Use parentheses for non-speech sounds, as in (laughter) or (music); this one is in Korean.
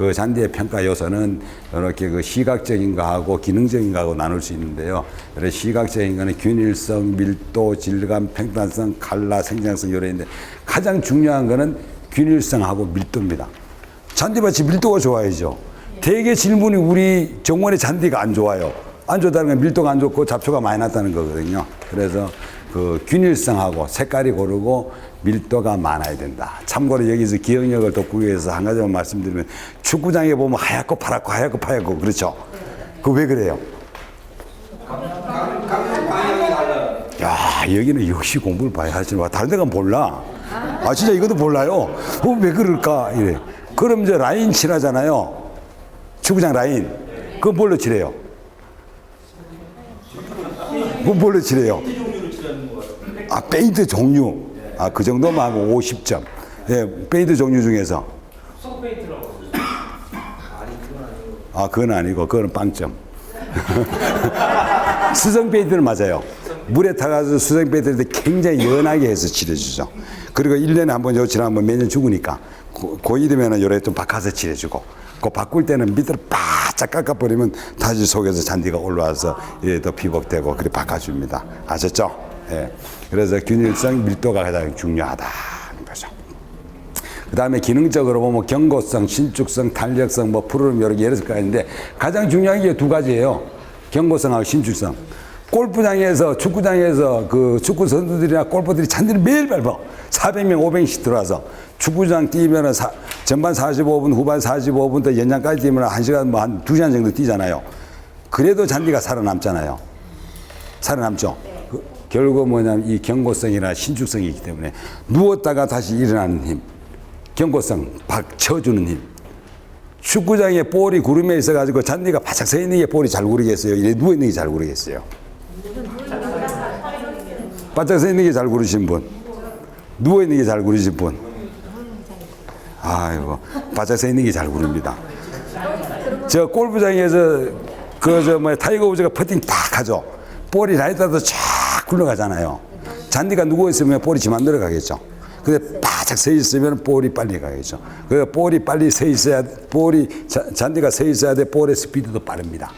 그 잔디의 평가 요소는 이렇게 그 시각적인 거하고 기능적인 거하고 나눌 수 있는데요. 그래서 시각적인 거는 균일성, 밀도, 질감, 평탄성, 칼라, 생장성 있는데 가장 중요한 거는 균일성하고 밀도입니다. 잔디밭이 밀도가 좋아야죠. 대개 질문이 우리 정원의 잔디가 안 좋아요. 안 좋다는 건 밀도가 안 좋고 잡초가 많이 났다는 거거든요. 그래서 그 균일성하고 색깔이 고르고 밀도가 많아야 된다. 참고로 여기서 기억력을 돕기 위해서 한 가지만 말씀드리면 축구장에 보면 하얗고 파랗고 하얗고 파랗고 그렇죠. 그 왜 그래요? 야 여기는 역시 공부를 많이 하시는 와 다른 데가 몰라. 아 진짜 이것도 몰라요. 어, 왜 그럴까 이래. 그럼 이제 라인 칠하잖아요. 축구장 라인. 그건 뭘로 칠해요? 그건 뭘로 칠해요? 아 페인트 종류. 아 그 정도만 하고 50점. 예, 페인트 종류 중에서. 아 그건 아니고 그거는 빵점. (laughs) 수성 페인트는 맞아요. 물에 수성 페인트를 굉장히 연하게 해서 칠해주죠. 그리고 1년에 한 번요 칠하면 매년 죽으니까 고- 고이 되면 요래 좀 바꿔서 칠해주고 그 바꿀 때는 밑으로 바짝 깎아버리면 다시 속에서 잔디가 올라와서 예, 더 피복되고 그렇게 바꿔줍니다. 아셨죠? 예. 그래서 균일성, 밀도가 가장 중요하다는 거죠. 그 다음에 기능적으로 보면 경고성, 신축성, 탄력성, 뭐 푸르름 여러 개 여러 가지 있는데 가장 중요한 게 두 가지예요. 경고성하고 신축성. 골프장에서 축구장에서 그 축구 선수들이나 골퍼들이 잔디를 매일 밟아 400명, 500씩 들어와서 축구장 뛰면은 사- 전반 45분, 후반 45분 또 연장까지 뛰면 1시간 뭐한 2시간 정도 뛰잖아요. 그래도 잔디가 살아남잖아요. 살아남죠. 그 결국 뭐냐면 이 경고성이나 신축성이 있기 때문에 누웠다가 다시 일어나는 힘, 경고성, 박 쳐주는 힘. 축구장에 볼이 구름에 있어가지고 잔디가 바짝 서 있는 게 볼이 잘 구르겠어요. 이래 누워 있는 게 잘 구르겠어요. 바짝 서 있는 게잘 구르신 분, 누워 있는 게잘 구르신 분. 아이고, 바짝 서 있는 게잘 구릅니다. 저 골프장에서 그 저 뭐 타이거 우즈가 퍼팅 딱 하죠. 볼이 라이트도 쫙 굴러가잖아요. 잔디가 누워 있으면 볼이 지만 들어가겠죠. 근데 바짝 서 있으면 볼이 빨리 가겠죠. 그 볼이 빨리 서 있어야 볼이 자- 잔디가 서 있어야 돼 볼의 스피드도 빠릅니다.